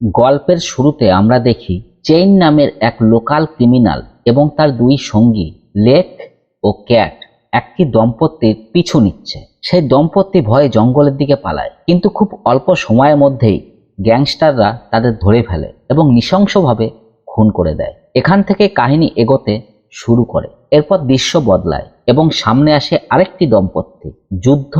গল্পের শুরুতে আমরা দেখি চেইন নামের এক লোকাল ক্রিমিনাল এবং তার দুই সঙ্গী, লেক ও ক্যাট, একটি দম্পতির পিছু নিচ্ছে। সেই দম্পতি ভয়ে জঙ্গলের দিকে পালায়, কিন্তু খুব অল্প সময়ের মধ্যেই গ্যাংস্টাররা তাদের ধরে ফেলে এবং নৃশংসভাবে খুন করে দেয়। এখান থেকে কাহিনী এগোতে শুরু করে, এরপর দৃশ্য বদলায় এবং সামনে আসে আরেকটি দম্পতি, যুদ্ধ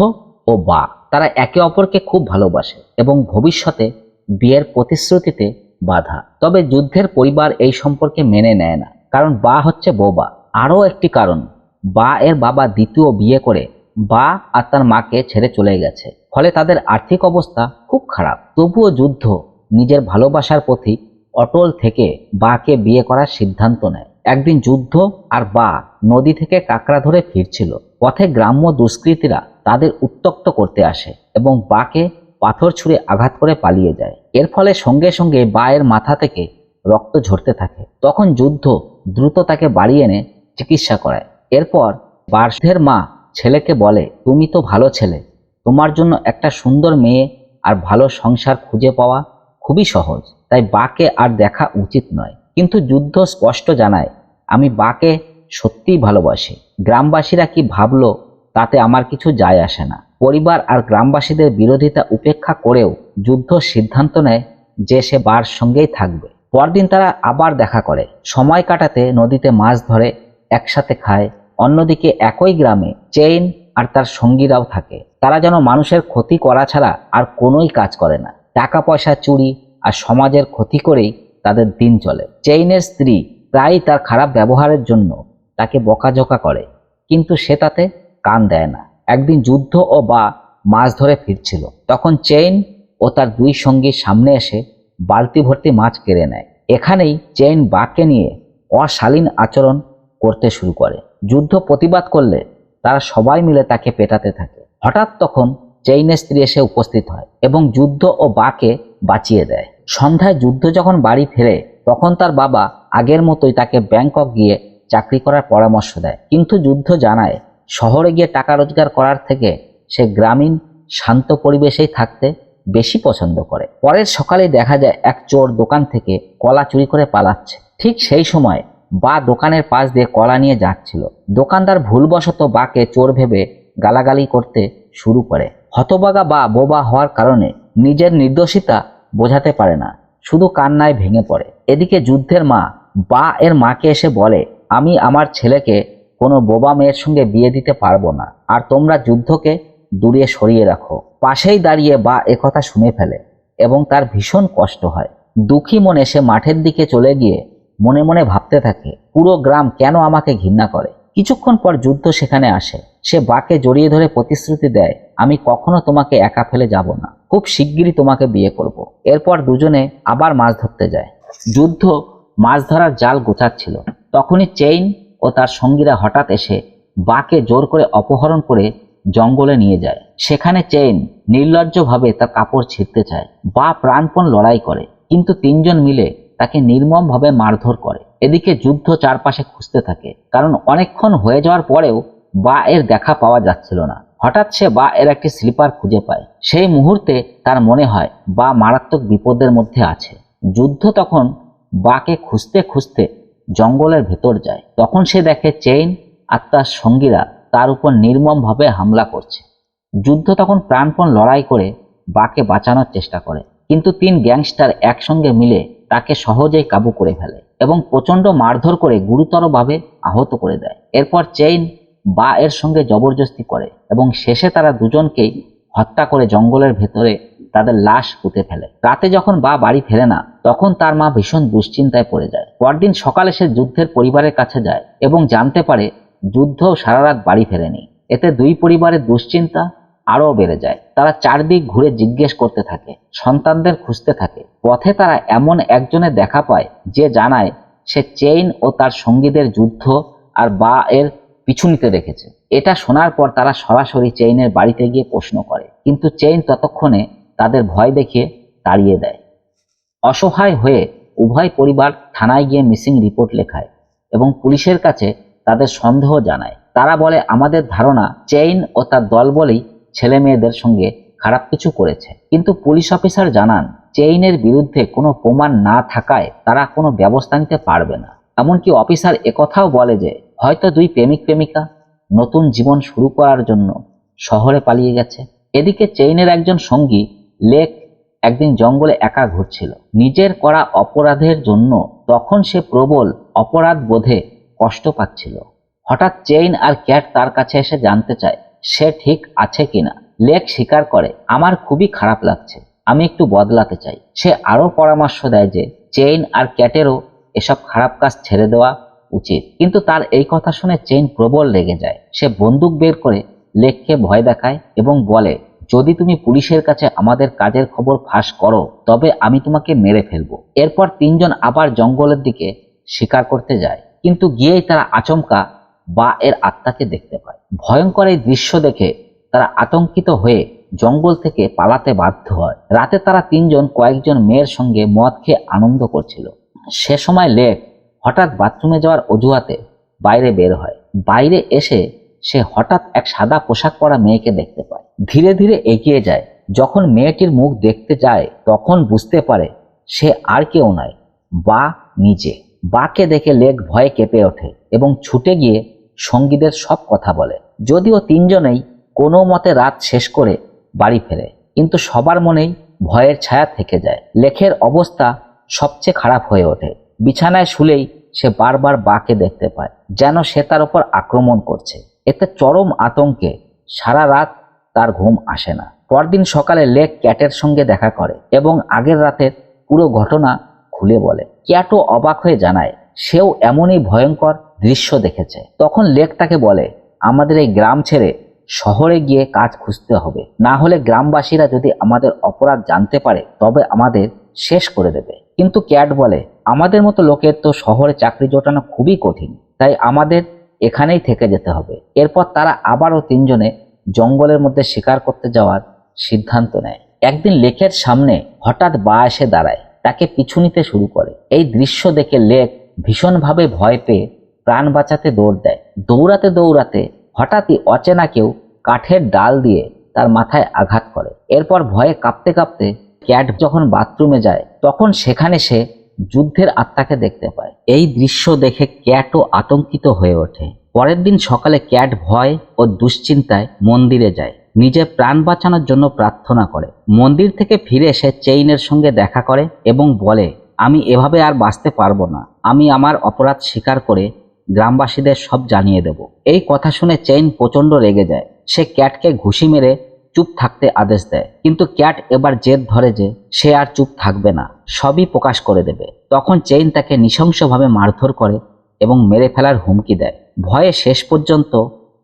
ও বা তারা একে অপরকে খুব ভালোবাসে এবং ভবিষ্যতে বিয়ের প্রতিশ্রুতিতে বাধা। তবে যুদ্ধের পরিবার এই সম্পর্কে মেনে নেয় না। কারণ বা হচ্ছে বোবা। আরও একটি কারণ, বা এর বাবা দ্বিতীয় বিয়ে করে, বা আর তার মাকে ছেড়ে চলে গেছে। ফলে তাদের আর্থিক অবস্থা খুব খারাপ। তবুও যুদ্ধ নিজের ভালোবাসার প্রতি অটল থেকে বাকে বিয়ে করার সিদ্ধান্ত নেয়। একদিন যুদ্ধ আর বা নদী থেকে কাঁকড়া ধরে ফিরছিল। পথে গ্রাম্য দুষ্কৃতীরা তাদের উত্তক্ত করতে আসে এবং বাকে পাথর ছুঁড়ে আঘাত করে পালিয়ে যায়। এর ফলে সঙ্গে সঙ্গে বায়ের মাথা থেকে রক্ত ঝরতে থাকে। তখন যুদ্ধ দ্রুত তাকে বাড়ি এনে চিকিৎসা করায়। এরপর বার্ষের মা ছেলেকে বলে, তুমি তো ভালো ছেলে। তোমার জন্য একটা সুন্দর মেয়ে আর ভালো সংসার খুঁজে পাওয়া খুবই সহজ। তাই বাকে আর দেখা উচিত নয়। কিন্তু যুদ্ধ স্পষ্ট জানায়, আমি বাকে সত্যিই ভালোবাসি। গ্রামবাসীরা কি ভাবলো তাতে আমার কিছু যায় আসে না। পরিবার আর গ্রামবাসীদের বিরোধিতা উপেক্ষা করেও যুদ্ধ সিদ্ধান্ত নেয় যে সে বার সঙ্গেই থাকবে। পরদিন তারা আবার দেখা করে। সময় কাটাতে নদীতে মাছ ধরে, একসাথে খায়। অন্যদিকে একই গ্রামে চেইন আর তার সঙ্গীরাও থাকে। তারা যেন মানুষের ক্ষতি করা ছাড়া আর কোনোই কাজ করে না। টাকা পয়সা চুরি আর সমাজের ক্ষতি করেই তাদের দিন চলে। চেইনের স্ত্রী প্রায়ই তার খারাপ ব্যবহারের জন্য তাকে বকাঝকা করে। কিন্তু সে তাতে কান দেয় না। একদিন যুদ্ধ ও বা মাছ ধরে ফিরছিল। তখন চেইন ও তার দুই সঙ্গী সামনে এসে বালতি ভর্তি মাছ কেড়ে নেয়। এখানেই চেইন বাঘকে নিয়ে অশালীন আচরণ করতে শুরু করে। যুদ্ধ প্রতিবাদ করলে তারা সবাই মিলে তাকে পেটাতে থাকে। হঠাৎ তখন চেইনের স্ত্রী এসে উপস্থিত হয় এবং যুদ্ধ ও বাকে বাঁচিয়ে দেয়। সন্ধ্যায় যুদ্ধ যখন বাড়ি ফেরে, তখন তার বাবা আগের মতোই তাকে ব্যাংকক গিয়ে চাকরি করার পরামর্শ দেয়। কিন্তু যুদ্ধ জানায় শহরে গিয়ে টাকা রোজগার করার থেকে সে গ্রামীণ, শান্ত পরিবেশেই থাকতে বেশি পছন্দ করে। পরের সকালে দেখা যায় এক চোর দোকান থেকে কলা চুরি করে পালাচ্ছে। ঠিক সেই সময় বা দোকানের পাশ দিয়ে কলা নিয়ে যাচ্ছিল। দোকানদার ভুলবশত বাকে চোর ভেবে গালাগালি করতে শুরু করে। হতবাগা বা বোবা হওয়ার কারণে নিজের নির্দোষিতা বোঝাতে পারে না, শুধু কান্নায় ভেঙে পড়ে। এদিকে যুদ্ধের মা বা এর মাকে এসে বলে, আমি আমার ছেলেকে কোনো বোবা মেয়ের সঙ্গে বিয়ে দিতে পারব না। আর তোমরা যুদ্ধকে দূরে সরিয়ে রাখো। পাশেই দাঁড়িয়ে বা একথা শুনে ফেলে এবং তার ভীষণ কষ্ট হয়। দুঃখী মনে সে মাঠের দিকে চলে গিয়ে মনে মনে ভাবতে থাকে, পুরো গ্রাম কেন আমাকে ঘৃণা করে? কিছুক্ষণ পর যুদ্ধ সেখানে আসে। সে বাকে জড়িয়ে ধরে প্রতিশ্রুতি দেয়, আমি কখনো তোমাকে একা ফেলে যাব না। খুব শিগগিরই তোমাকে বিয়ে করব। এরপর দুজনে আবার মাছ ধরতে যায়। যুদ্ধ মাছ ধরার জাল গোছাচ্ছিল। তখনই চেইন ও তার সঙ্গীরা হঠাৎ এসে বাকে জোর করে অপহরণ করে জঙ্গলে নিয়ে যায়। সেখানে চেইন নির্লজ্জভাবে তার কাপড় ছিঁড়তে চায়। বা প্রাণপণ লড়াই করে, কিন্তু তিনজন মিলে তাকে নির্মমভাবে মারধর করে। এদিকে যুদ্ধ চারপাশে খুঁজতে থাকে, কারণ অনেকক্ষণ হয়ে যাওয়ার পরেও বা এর দেখা পাওয়া যাচ্ছিল না। হঠাৎ সে বা এর একটি স্লিপার খুঁজে পায়। সেই মুহূর্তে তার মনে হয় বা মারাত্মক বিপদের মধ্যে আছে। যুদ্ধ তখন বাকে খুঁজতে খুঁজতে জঙ্গলের ভেতর যায়। তখন সে দেখে চেইন আর তার সঙ্গীরা তার উপর নির্মমভাবে হামলা করছে। যুদ্ধ তখন প্রাণপণ লড়াই করে বাকে বাঁচানোর চেষ্টা করে। কিন্তু তিন গ্যাংস্টার একসঙ্গে মিলে তাকে সহজেই কাবু করে ফেলে এবং প্রচণ্ড মারধর করে গুরুতরভাবে আহত করে দেয়। এরপর চেইন বা এর সঙ্গে জবরদস্তি করে এবং শেষে তারা দুজনকেই হত্যা করে জঙ্গলের ভেতরে তাদের লাশ পুঁতে ফেলে। রাতে যখন বা বাড়ি ফেরে না, তখন তার মা ভীষণ দুশ্চিন্তায় পড়ে যায়। পরদিন সকালে সে যুদ্ধের পরিবারের কাছে যায় এবং জানতে পারে যুদ্ধ সারা রাত বাড়ি ফেরেনি। এতে দুই পরিবারের দুশ্চিন্তা আরও বেড়ে যায়। তারা চারদিক ঘুরে জিজ্ঞেস করতে থাকে, সন্তানদের খুঁজতে থাকে। পথে তারা এমন একজনের দেখা পায় যে জানায় সে চেইন ও তার সঙ্গীদের যুদ্ধ আর বা এর পিছু নিতে দেখেছে এটা শোনার পর তারা সরাসরি চেইনের বাড়িতে গিয়ে প্রশ্ন করে। কিন্তু চেইন ততক্ষণে তাদের ভয় দেখিয়ে তাড়িয়ে দেয়। অসহায় হয়ে উভয় পরিবার থানায় গিয়ে মিসিং রিপোর্ট লেখায় এবং পুলিশের কাছে তাদের সন্দেহ জানায়। তারা বলে, আমাদের ধারণা চেইন ও তার দল বলেই ছেলে মেয়েদের সঙ্গে খারাপ কিছু করেছে। কিন্তু পুলিশ অফিসার জানান, চেইনের বিরুদ্ধে কোনো প্রমাণ না থাকায় তারা কোনো ব্যবস্থা নিতে পারবে না। এমনকি অফিসার একথাও বলে যে, হয়তো দুই প্রেমিক প্রেমিকা নতুন জীবন শুরু করার জন্য শহরে পালিয়ে গেছে। এদিকে চেইনের একজন সঙ্গী লেক একদিন জঙ্গলে একা ঘুরছিল। নিজের করা অপরাধের জন্য তখন সে প্রবল অপরাধ বোধে কষ্ট পাচ্ছিল। হঠাৎ চেইন আর ক্যাট তার কাছে এসে জানতে চায়, সে ঠিক আছে কিনা। লেক স্বীকার করে, আমার খুবই খারাপ লাগছে। আমি একটু বদলাতে চাই। সে আরও পরামর্শ দেয় যে, চেইন আর ক্যাটেরও এসব খারাপ কাজ ছেড়ে দেওয়া উচিত। কিন্তু তার এই কথা শুনে চেইন প্রবল লেগে যায়। সে বন্দুক বের করে লেককে ভয় দেখায় এবং বলে যদি তুমি পুলিশের কাছে আমাদের কাজের খবর ফাঁস করো, তবে আমি তোমাকে মেরে ফেলব। এরপর তিনজন আবার জঙ্গলের দিকে শিকার করতে যায়, কিন্তু গিয়েই তারা আচমকা বা এর আত্মাকে দেখতে পায়। ভয়ঙ্কর এই দৃশ্য দেখে তারা আতঙ্কিত হয়ে জঙ্গল থেকে পালাতে বাধ্য হয়। রাতে তারা তিনজন কয়েকজন মেয়ের সঙ্গে মদ খেয়ে আনন্দ করছিল। সে সময় লেক হঠাৎ বাথরুমে যাওয়ার অজুহাতে বাইরে বের হয়। বাইরে এসে সে হঠাৎ এক সাদা পোশাক পরা মেয়েকে দেখতে পায়। ধীরে ধীরে এগিয়ে যায়। যখন মেয়েটির মুখ দেখতে যায়, তখন বুঝতে পারে সে আর কেউ নয় বা নিজে। বাকে দেখে লেক ভয়ে কেঁপে ওঠে এবং ছুটে গিয়ে সঙ্গীদের সব কথা বলে। যদিও তিনজনেই কোনো মতে রাত শেষ করে বাড়ি ফেরে, কিন্তু সবার মনেই ভয়ের ছায়া থেকে যায়। লেখের অবস্থা সবচেয়ে খারাপ হয়ে ওঠে। বিছানায় শুলেই সে বারবার বাকে দেখতে পায়, যেন সে তার উপর আক্রমণ করছে। এতে চরম আতঙ্কে সারা রাত তার ঘুম আসে না। পরদিন সকালে লেক ক্যাটের সঙ্গে দেখা করে এবং আগের রাতের পুরো ঘটনা খুলে বলে। ক্যাটও অবাক হয়ে জানায়, সেও এমনই ভয়ঙ্কর দৃশ্য দেখেছে। তখন লেক তাকে বলে, আমাদের এই গ্রাম ছেড়ে শহরে গিয়ে কাজ খুঁজতে হবে। না হলে গ্রামবাসীরা যদি আমাদের অপরাধ জানতে পারে, তবে আমাদের শেষ করে দেবে। কিন্তু ক্যাট বলে, আমাদের মতো লোকের তো শহরে চাকরি জোটানো খুবই কঠিন। তাই আমাদের এখানেই থেকে যেতে হবে। এরপর তারা আবারও তিনজনে জঙ্গলের মধ্যে শিকার করতে যাওয়ার সিদ্ধান্ত নেয়। একদিন লেকের সামনে হঠাৎ বা এসে দাঁড়ায়, তাকে পিছু নিতে শুরু করে। এই দৃশ্য দেখে লেক ভীষণভাবে ভয় পেয়ে প্রাণ বাঁচাতে দৌড় দেয়। দৌড়াতে দৌড়াতে হঠাৎই অচেনা কেউ কাঠের ডাল দিয়ে তার মাথায় আঘাত করে। এরপর ভয়ে কাঁপতে কাঁপতে ক্যাট যখন বাথরুমে যায়, তখন সেখানে সে যুদ্ধের আত্মাকে দেখতে পায়। এই দৃশ্য দেখে ক্যাটও আতঙ্কিত হয়ে ওঠে। পরের দিন সকালে ক্যাট ভয় ও দুশ্চিন্তায় মন্দিরে যায়। নিজের প্রাণ বাঁচানোর জন্য প্রার্থনা করে। মন্দির থেকে ফিরে এসে চেইনের সঙ্গে দেখা করে এবং বলে, আমি এভাবে আর বাঁচতে পারব না। আমি আমার অপরাধ স্বীকার করে গ্রামবাসীদের সব জানিয়ে দেব। এই কথা শুনে চেইন প্রচণ্ড রেগে যায়। সে ক্যাটকে ঘুষি মেরে চুপ থাকতে আদেশ দেয়। কিন্তু ক্যাট এবার জেদ ধরে যে সে আর চুপ থাকবে না, সবই প্রকাশ করে দেবে। তখন চেইন তাকে নৃশংসভাবে মারধর করে এবং মেরে ফেলার হুমকি দেয়। ভয়ে শেষ পর্যন্ত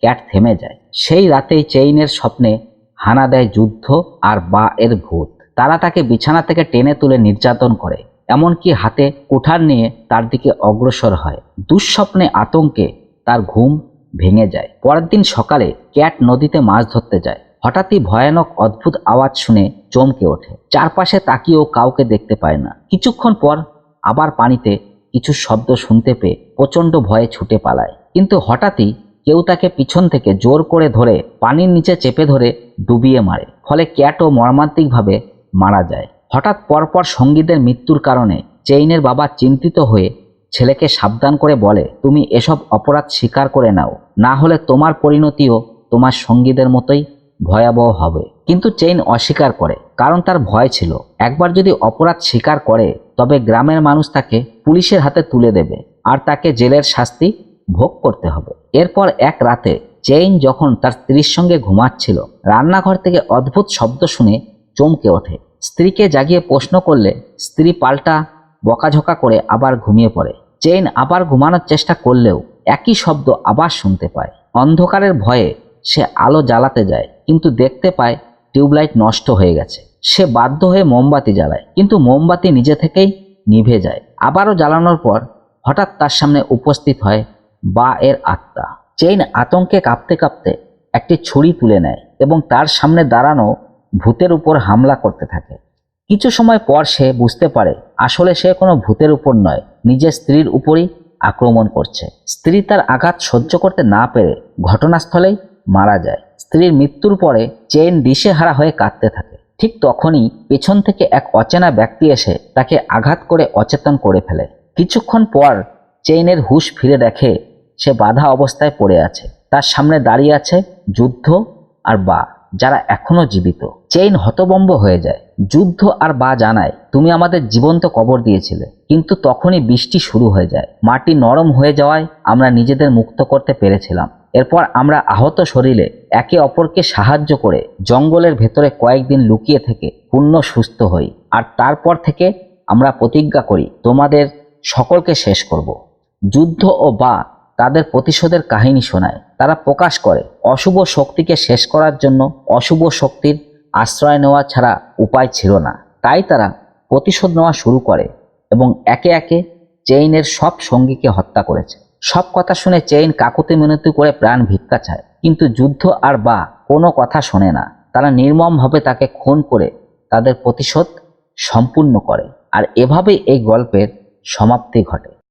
ক্যাট থেমে যায়। সেই রাতেই চেইনের স্বপ্নে হানা দেয় যুদ্ধ আর বা এর ভূত। তারা তাকে বিছানা থেকে টেনে তুলে নির্যাতন করে, এমনকি হাতে কুঠার নিয়ে তার দিকে অগ্রসর হয়। দুঃস্বপ্নে আতঙ্কে তার ঘুম ভেঙে যায়। পরের দিন সকালে ক্যাট নদীতে মাছ ধরতে যায়। হঠাৎই ভয়ানক অদ্ভুত আওয়াজ শুনে চমকে ওঠে। চারপাশে তাকিয়েও কাউকে দেখতে পায় না। কিছুক্ষণ পর আবার পানিতে কিছু শব্দ শুনতে পেয়ে প্রচণ্ড ভয়ে ছুটে পালায়। কিন্তু হঠাৎই কেউ তাকে পিছন থেকে জোর করে ধরে পানির নিচে চেপে ধরে ডুবিয়ে মারে, ফলে ক্যাটও মর্মান্তিকভাবে মারা যায়। হঠাৎ পরপর সঙ্গীদের মৃত্যুর কারণে চেইনের বাবা চিন্তিত হয়ে ছেলেকে সাবধান করে বলে, তুমি এসব অপরাধ স্বীকার করে নাও। না হলে তোমার পরিণতিও তোমার সঙ্গীদের মতোই ভয়াবহ হবে। কিন্তু চেইন অস্বীকার করে, কারণ তার ভয় ছিল। একবার যদি অপরাধ স্বীকার করে, তবে গ্রামের মানুষ তাকে পুলিশের হাতে তুলে দেবে আর তাকে জেলের শাস্তি ভোগ করতে হবে। এরপর এক রাতে চেইন যখন তার স্ত্রীর সঙ্গে ঘুমাচ্ছিল, রান্নাঘর থেকে অদ্ভুত শব্দ শুনে চমকে ওঠে। স্ত্রীকে জাগিয়ে প্রশ্ন করলে স্ত্রী পাল্টা বকাঝকা করে আবার ঘুমিয়ে পড়ে। চেইন আবার ঘুমানোর চেষ্টা করলেও একই শব্দ আবার শুনতে পায়। অন্ধকারের ভয়ে সে আলো জ্বালাতে যায়। কিন্তু দেখতে পায় টিউবলাইট নষ্ট হয়ে গেছে। সে বাধ্য হয়ে মোমবাতি জ্বালায়, কিন্তু মোমবাতি নিজে থেকেই নিভে যায়। আবারও জ্বালানোর পর হঠাৎ তার সামনে উপস্থিত হয় বা এর আত্মা। চেইন আতঙ্কে কাঁপতে কাঁপতে একটি ছুরি তুলে নেয় এবং তার সামনে দাঁড়ানো ভূতের উপর হামলা করতে থাকে। কিছু সময় পর সে বুঝতে পারে, আসলে সে কোনো ভূতের উপর নয়, নিজের স্ত্রীর উপরই আক্রমণ করছে। স্ত্রী তার আঘাত সহ্য করতে না পেরে ঘটনাস্থলেই মারা যায়। স্ত্রীর মৃত্যুর পরে চেইন দিশেহারা হয়ে কাঁদতে থাকে। ঠিক তখনই পেছন থেকে এক অচেনা ব্যক্তি এসে তাকে আঘাত করে অচেতন করে ফেলে। কিছুক্ষণ পর চেইনের হুঁশ ফিরে দেখে সে বাধা অবস্থায় পড়ে আছে। তার সামনে দাঁড়িয়ে আছে যুদ্ধ আর বা, যারা এখনও জীবিত। চেইন হতবম্ব হয়ে যায়। যুদ্ধ আর বা জানায়, তুমি আমাদের জীবন্ত কবর দিয়েছিলে। কিন্তু তখনই বৃষ্টি শুরু হয়ে যায়। মাটি নরম হয়ে যাওয়ায় আমরা নিজেদের মুক্ত করতে পেরেছিলাম। এরপর আমরা আহত শরীরে একে অপরকে সাহায্য করে জঙ্গলের ভেতরে কয়েকদিন লুকিয়ে থেকে পূর্ণ সুস্থ হই। আর তারপর থেকে আমরা প্রতিজ্ঞা করি, তোমাদের সকলকে শেষ করব। যুদ্ধ ও বা তাদের প্রতিশোধের কাহিনী শোনায়। তারা প্রকাশ করে, অশুভ শক্তিকে শেষ করার জন্য অশুভ শক্তির আশ্রয় নেওয়া ছাড়া উপায় ছিল না। তাই তারা প্রতিশোধ নেওয়া শুরু করে এবং একে একে চেইনের সব সঙ্গীকে হত্যা করেছে। সব কথা শুনে চেইন কাকুতি মিনতি করে প্রাণ ভিক্ষা চায়। কিন্তু যুদ্ধ আর বা কোনো কথা শোনে না। তারা নির্মমভাবে তাকে খুন করে তাদের প্রতিশোধ সম্পূর্ণ করে। আর এভাবেই এই গল্পের সমাপ্তি ঘটে।